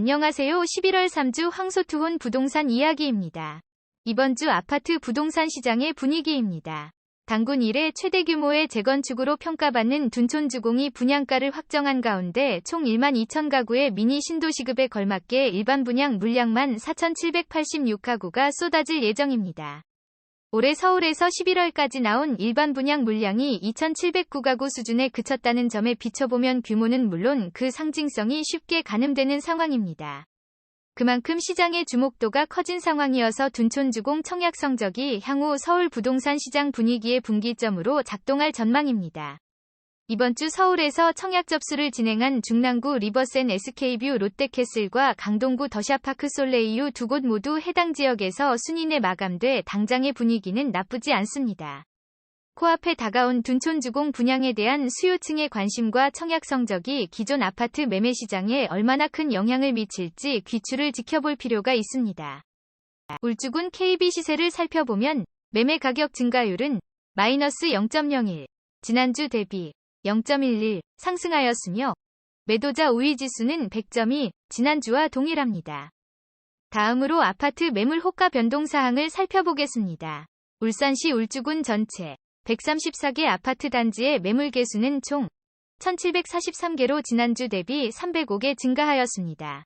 안녕하세요. 11월 3주 황소투혼 부동산 이야기입니다. 이번 주 아파트 부동산 시장의 분위기입니다. 당군 이래 최대 규모의 재건축으로 평가받는 둔촌주공이 분양가를 확정한 가운데 총 1만 2천 가구의 미니 신도시급에 걸맞게 일반 분양 물량만 4,786가구가 쏟아질 예정입니다. 올해 서울에서 11월까지 나온 일반 분양 물량이 2,709가구 수준에 그쳤다는 점에 비춰보면 규모는 물론 그 상징성이 쉽게 가늠되는 상황입니다. 그만큼 시장의 주목도가 커진 상황이어서 둔촌주공 청약 성적이 향후 서울 부동산 시장 분위기의 분기점으로 작동할 전망입니다. 이번 주 서울에서 청약 접수를 진행한 중랑구 리버센 SK뷰 롯데캐슬과 강동구 더샤파크 솔레이유 두 곳 모두 해당 지역에서 순인에 마감돼 당장의 분위기는 나쁘지 않습니다. 코앞에 다가온 둔촌주공 분양에 대한 수요층의 관심과 청약 성적이 기존 아파트 매매 시장에 얼마나 큰 영향을 미칠지 귀추를 지켜볼 필요가 있습니다. 울주군 KB 시세를 살펴보면 매매 가격 증가율은 마이너스 0.01, 지난주 대비 0.11 상승하였으며 매도자 우위 지수는 100점이 지난주와 동일합니다. 다음으로 아파트 매물 호가 변동 사항을 살펴보겠습니다. 울산시 울주군 전체 134개 아파트 단지의 매물 개수는 총 1743개로 지난주 대비 305개 증가하였습니다.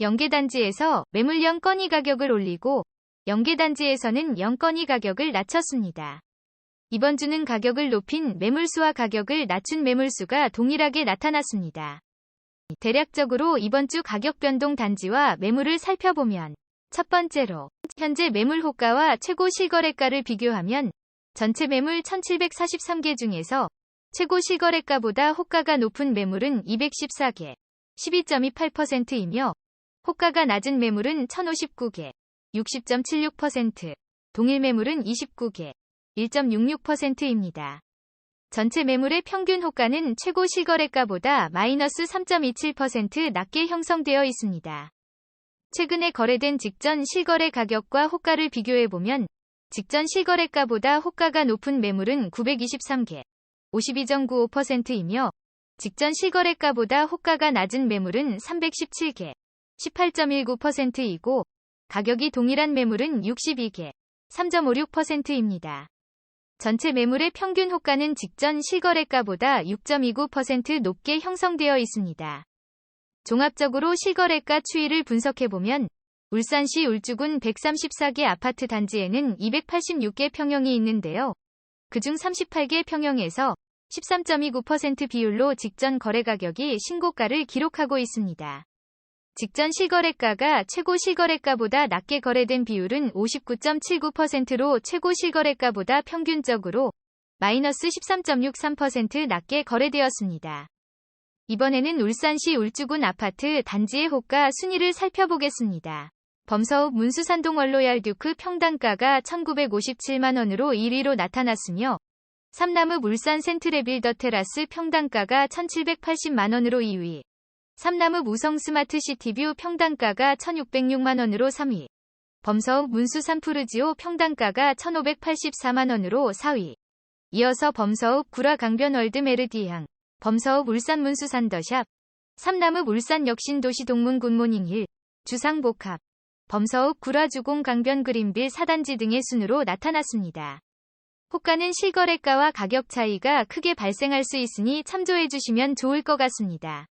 연계 단지에서 매물형 건의 가격을 올리고 연계 단지에서는 영건의 가격을 낮췄습니다. 이번 주는 가격을 높인 매물수와 가격을 낮춘 매물수가 동일하게 나타났습니다. 대략적으로 이번 주 가격 변동 단지와 매물을 살펴보면 첫 번째로 현재 매물 호가와 최고 실거래가를 비교하면 전체 매물 1743개 중에서 최고 실거래가보다 호가가 높은 매물은 214개, 12.28%이며 호가가 낮은 매물은 1059개, 60.76%, 동일 매물은 29개, 1.66%입니다. 전체 매물의 평균 호가는 최고 실거래가보다 마이너스 3.27% 낮게 형성되어 있습니다. 최근에 거래된 직전 실거래 가격과 호가를 비교해보면 직전 실거래가보다 호가가 높은 매물은 923개, 52.95%이며 직전 실거래가보다 호가가 낮은 매물은 317개, 18.19%이고 가격이 동일한 매물은 62개, 3.56%입니다. 전체 매물의 평균 호가는 직전 실거래가보다 6.29% 높게 형성되어 있습니다. 종합적으로 실거래가 추이를 분석해보면 울산시 울주군 134개 아파트 단지에는 286개 평형이 있는데요. 그중 38개 평형에서 13.29% 비율로 직전 거래 가격이 신고가를 기록하고 있습니다. 직전 실거래가가 최고 실거래가보다 낮게 거래된 비율은 59.79%로 최고 실거래가보다 평균적으로 마이너스 13.63% 낮게 거래되었습니다. 이번에는 울산시 울주군 아파트 단지의 호가 순위를 살펴보겠습니다. 범서읍 문수산동 원로얄 듀크 평당가가 1957만원으로 1위로 나타났으며 삼남읍 울산 센트레빌 더 테라스 평당가가 1780만원으로 2위, 삼남읍 우성 스마트 시티뷰 평당가가 1606만원으로 3위. 범서읍 문수 산푸르지오 평당가가 1584만원으로 4위. 이어서 범서읍 구라 강변 월드 메르디향, 범서읍 울산 문수 산더샵, 삼남읍 울산 역신도시 동문 굿모닝 힐, 주상복합, 범서읍 구라주공 강변 그린빌 사단지 등의 순으로 나타났습니다. 호가는 실거래가와 가격 차이가 크게 발생할 수 있으니 참조해 주시면 좋을 것 같습니다.